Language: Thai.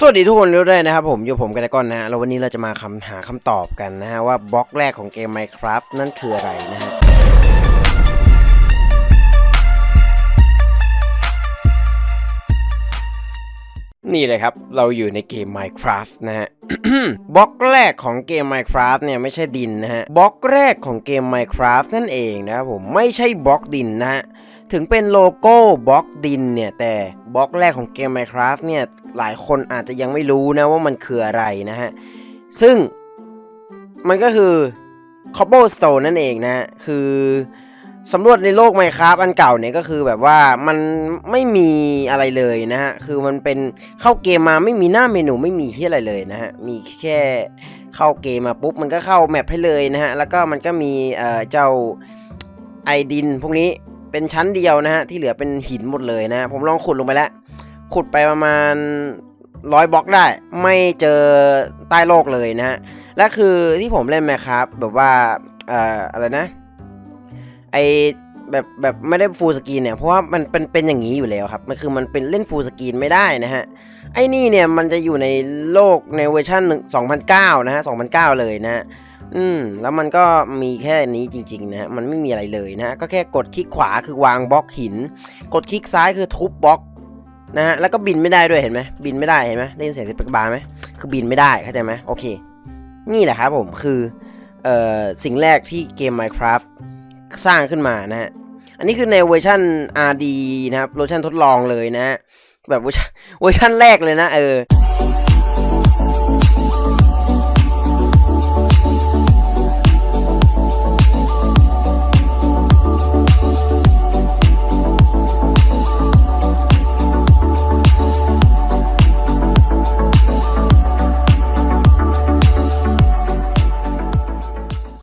สวัสดีทุกคนด้วยนะครับผมอยู่ผมกันก่อนนะฮะแล้ววันนี้เราจะมาคำหาคำตอบกันนะฮะว่าบล็อกแรกของเกม Minecraft นั่นคืออะไรนะฮะนี่เลยครับ เราอยู่ในเกม Minecraft นะฮะบล็อกแรกของเกม Minecraft เนี่ยไม่ใช่ดินนะฮะบล็อกแรกของเกม Minecraft นั่นเองนะครับผมไม่ใช่บล็อกดินนะฮะ ถึงเป็นโลโก้บล็อกดินเนี่ย แต่บล็อกแรกของเกม Minecraft เนี่ย หลายคนอาจจะยังไม่รู้นะว่ามันคืออะไรนะฮะ ซึ่งมันก็คือ cobblestone นั่นเองนะ คือสำรวจในโลก Minecraft อันเก่าเนี่ยก็คือแบบว่ามันไม่มีอะไรเลยนะฮะ คือมันเป็นเข้าเกมมาไม่มีหน้าเมนูไม่มีที่อะไรเลยนะฮะ มีแค่เข้าเกมมาปุ๊บมันก็เข้าแมปให้เลยนะฮะ แล้วก็มันก็มีเอ่อเจ้าไอดินพวกนี้ เป็นชั้นเดียวนะฮะที่เหลือเป็นหินหมดเลยนะผมลองขุดลงไปแล้ว ขุดไปประมาณร้อยบล็อกได้ ไม่เจอใต้โลกเลยนะฮะและคือที่ผมเล่นไหมครับแบบว่าเอ่ออะไรนะไอแบบแบบไม่ได้ฟูลสกรีนเนี่ยเพราะว่ามันเป็นเป็นอย่างนี้อยู่แล้วครับมันคือมันเป็นเล่นฟูลสกรีนไม่ได้นะฮะไอ้นี่เนี่ยมันจะอยู่ในโลกในเวอร์ชัน2009 นะฮะ2009 เลยนะฮะ อืมแล้วมันก็มีแค่นี้จริงๆนะฮะมันไม่มีอะไรเลยนะฮะก็แค่กดคลิกขวาคือวางบล็อกหิน กดคลิกซ้ายคือทุบบล็อกนะฮะแล้วก็บินไม่ได้ด้วยเห็นไหมบินไม่ได้เห็นไหมได้ยินเสียงสิบกบาร์ไหมคือบินไม่ได้เข้าใจไหมโอเค นี่แหละครับผมคือเอ่อสิ่งแรกที่เกม Minecraft สร้างขึ้นมานะฮะอันนี้คือในเวอร์ชัน RD นะครับเวอร์ชันทดลองเลยนะฮะแบบเวอร์ชันเวอร์ชันแรกเลยนะเออ